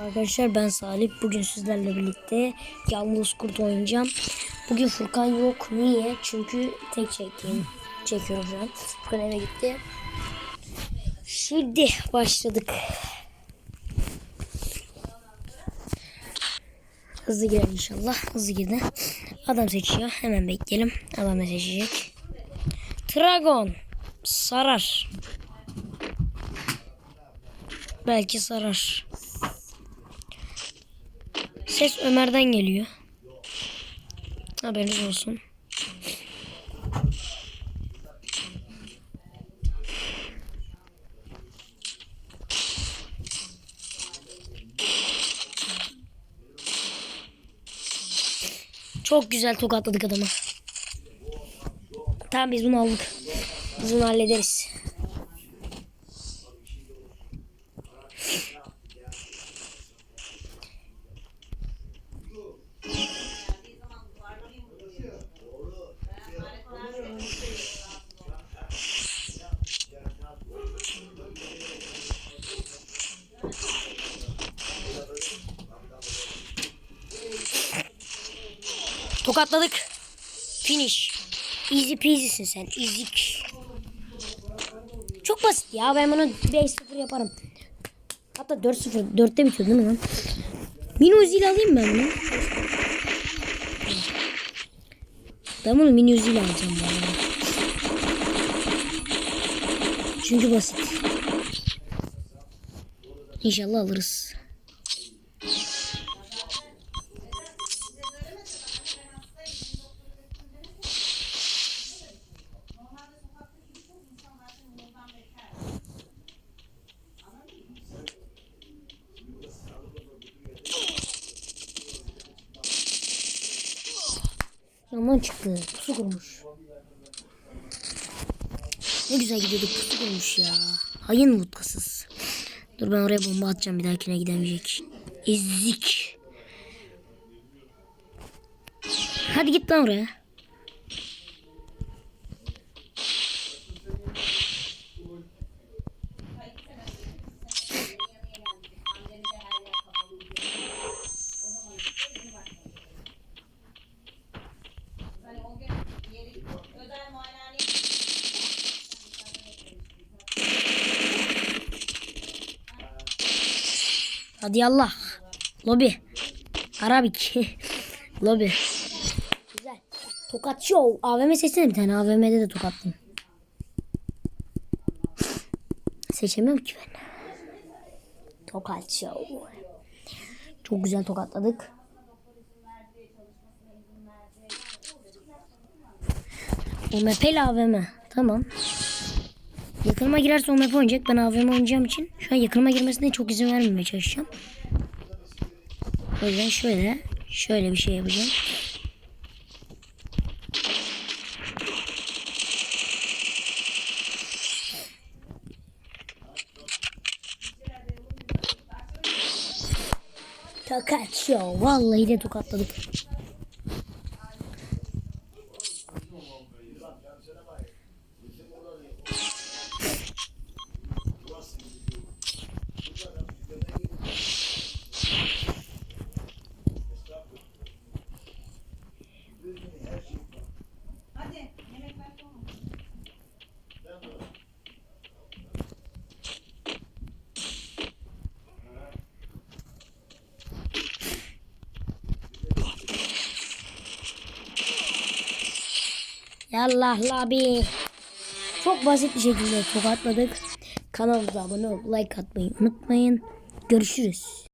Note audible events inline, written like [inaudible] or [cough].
Arkadaşlar ben Salih. Bugün sizlerle birlikte Yalnız Kurt oynayacağım. Bugün Furkan yok. Niye? Çünkü tek çekeyim. Çekiyorum şu an. Furkan eve gitti. Şimdi başladık. Hızlı girer inşallah. Hızlı girdi. Adam seçiyor. Hemen bekleyelim. Adam seçecek? Dragon. Sarar. Belki sarar. Ses Ömer'den geliyor. Haberiniz olsun. Çok güzel tokatladık adamı. Tamam biz bunu aldık. Biz bunu hallederiz. Tokatladık. Finish. Easy peasy'sin sen. Easy. Çok basit ya. Ben bunu 5-0 yaparım. Hatta 4-0. 4'te bitiyor değil mi lan? Mini Uzi alayım ben bunu. Ben bunu mini Uzi alacağım arada. Çünkü basit. İnşallah alırız. Yaman çıktı. Pusu kurmuş. Ne güzel gidiyorduk pusu kurmuş ya. Hayın mutkasız. Dur ben oraya bomba atacağım bir dahakine gidemeyecek. Ezik. Hadi git lan oraya. Hadi Allah. Lobi. Arabik. [laughs] Lobi. Güzel. Tokat show. AVM seçsene bir tane. AVM'de de tokattım. Seçemiyorum ki ben. Tokat show. Çok güzel tokatladık. OMP ile AVM. Tamam. Yakınıma girerse OMP oynayacak. Ben AVM oynayacağım için şu an yakınıma girmesine çok izin vermemeye çalışacağım. O yüzden şöyle şöyle bir şey yapacağım. Tokat show. Vallahi de tokatladık. Yallah labi. Çok basit bir şekilde tokatladık. Kanalımıza abone olup like atmayı unutmayın. Görüşürüz.